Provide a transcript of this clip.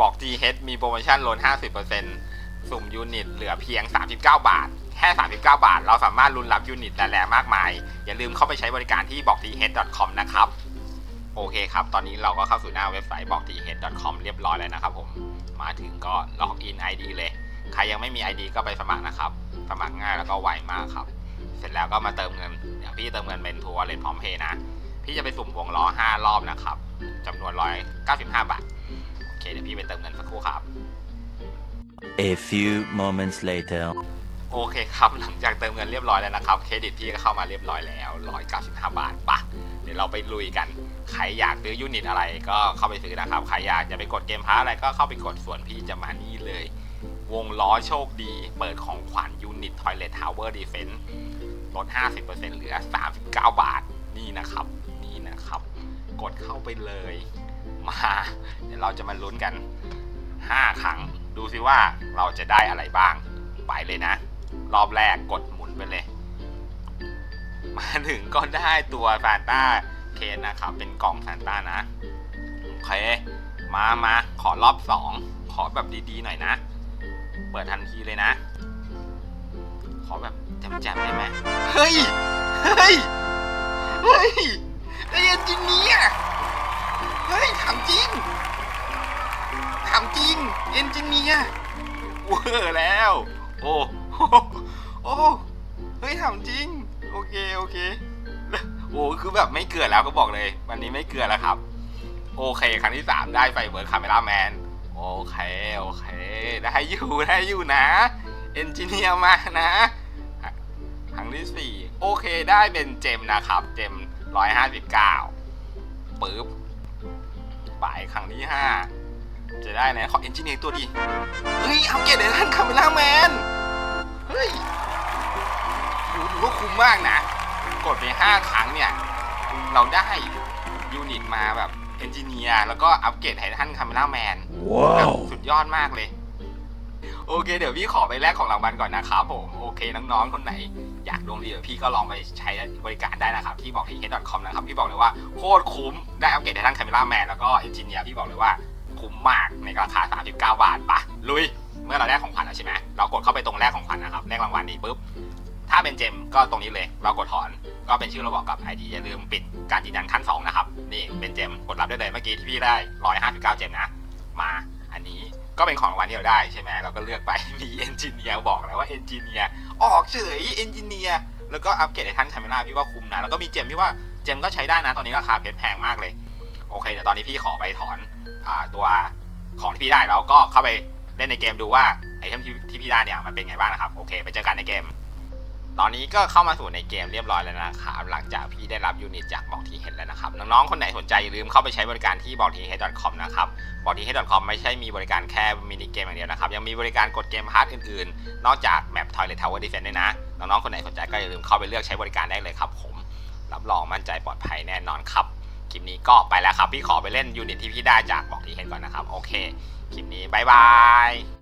บอก GH มีโปรโมชั่นลด 50%สุ่มยูนิตเหลือเพียง 39 บาท แค่ 39 บาท เราสามารถลุ้นรับยูนิตแรงมากมาย อย่าลืมเข้าไปใช้บริการที่บอก th.com นะครับ โอเคครับ ตอนนี้เราก็เข้าสู่หน้าเว็บไซต์บอก th.com เรียบร้อยแล้วนะครับผม มาถึงก็ล็อกอิน ID เลย ใครยังไม่มี ID ก็ไปสมัครนะครับ สมัครง่ายแล้วก็ไวมากครับ เสร็จแล้วก็มาเติมเงิน เดี๋ยวพี่เติมเงินเป็นทัวร์เลนพร้อมเพย์นะ พี่จะไปสุ่มวงล้อ 5 รอบนะครับจำนวน 195 บาท เคเดี๋ยวพี่ไปเติมเงินสักครู่ครับ A few moments later. โอเคครับหลังจากเติมเงินเรียบร้อยแล้วนะครับ เครดิตพี่ก็เข้ามาเรียบร้อยแล้ว 195 บาทปะเดี๋ยวเราไปลุยกัน ใครอยากซื้อยูนิตอะไรก็เข้าไปซื้อนะครับ ใครอยากจะไปกดเกมพาร์ทอะไรก็เข้าไปกดส่วนพี่จะมานี่เลย วงล้อโชคดี เปิดของขวัญยูนิต Toilet Tower Defense ลด 50%เหลือ 39 บาท นี่นะครับ นี่นะครับ กดเข้าไปเลย มา เราจะมาลุ้นกัน 5 ครั้ง ดูซิว่าเราจะได้อะไรบ้าง ไปเลยนะ รอบแรกกดหมุนไปเลย มาถึงก็ได้ตัวซานต้าเคนนะครับ เป็นกล่องซานต้านะ โอเค มามาขอรอบสองขอแบบดีๆหน่อยนะ เปิดทันทีเลยนะ ขอแบบแจ่มๆได้ไหมเฮ้ย เฮ้ย เฮ้ยไอเอนจิเนียร์เฮ้ยถามจริงามจริง เอนจิเนียร์เวอร์แล้ว โอ้โหโอ้เฮ้ยถามจริง โอเค โอเค โอ้คือแบบไม่เกลือแล้วก็บอกเลย วันนี้ไม่เกลือแล้วครับ โอเคครั้งที่ 3 ได้ไฟเบิร์ดคาเมล่าแมน โอเค โอเค ได้อยู่ ได้อยู่นะ เอนจิเนียร์มานะ ครั้งที่ 4 โอเคได้เป็นเจมนะครับ เจม 159ปึ๊บไปครั้งที่ 5 จะได้นะขอเอนจิเนียร์ตัวดี เฮ้ย เอาเกตเดทันคาเมล่าแมน เฮ้ยดูถือว่าคุ้มมากนะ กดไป 5 ครั้งเนี่ย เราได้ยูนิตมาแบบเอนจิเนียร์แล้วก็อัปเกรดไททันคาเมล่าแมน Wow. สุดยอดมากเลย โอเค เดี๋ยวพี่ขอไปแลกของรางวัลก่อนนะครับผม โอเค น้องๆ คนไหน อยากดวงดีเดี๋ยวพี่ก็ลองไปใช้บริการได้นะครับ ที่บอกที่ h.com นะครับ พี่บอกเลยว่าโคตรคุ้มได้อัปเกรดไททันคาเมล่าแมนแล้วก็เอนจิเนียร์พี่บอกเลยว่า คุ้มมากในราคา 39 บาทปะลุย เมื่อเราได้ของขวัญแล้วใช่ไหมเรากดเข้าไปตรงแรกของขวัญนะครับแรกรางวัลนี้ปุ๊บถ้าเป็นเจมก็ตรงนี้เลย เรากดถอนก็เป็นชื่อเราบอกกับ ID อย่าลืมปิดการยืนยันขั้น 2 นะครับ นี่เป็นเจมกดรับได้เลยเมื่อกี้ที่พี่ได้ 159 เจมนะ มาอันนี้ก็เป็นของรางวัลที่เราได้ใช่ไหมเราก็เลือกไปมีเอนจิเนียร์บอกแล้วว่าเอนจิเนียร์ออกเฉยเอนจิเนียร์แล้วก็อัปเกรดในท่านคาเมล่าพี่ว่าคุ้มนะแล้วก็มีเจมพี่ว่าเจมก็ใช้ได้นะตอนนี้ราคาเพชรแพงมากเลย โอเคเดี๋ยวตอนนี้พี่ขอไปถอนอ่าตัวของที่พี่ได้แล้วก็เข้าไปเล่นในเกมดูว่าไอเทมที่ที่พี่ได้เนี่ยมันเป็นไงบ้างนะครับโอเค ไปเจอกันในเกม ตอนนี้ก็เข้ามาสู่ในเกมเรียบร้อยแล้วนะครับหลังจากพี่ได้รับยูนิตจากบอกทีเฮดแล้วนะครับน้องๆคนไหนสนใจอย่าลืมเข้าไปใช้บริการที่บอกทีเฮด .com นะครับบอกทีเฮด .com ไม่ใช่มีบริการแค่มินิเกมอย่างเดียวนะครับยังมีบริการกดเกมพาร์ทอื่นๆ นอกจากแมป Toilet Tower Defense ด้วยนะน้องๆคนไหนสนใจก็อย่าลืมเข้าไปเลือกใช้บริการได้เลยครับผมรับรองมั่นใจปลอดภัยแน่นอนครับ คลิปนี้ก็ไปแล้วครับ พี่ขอไปเล่นยูนิตที่พี่ได้จากบอกที่เห็นก่อนนะครับ โอเค คลิปนี้บายบาย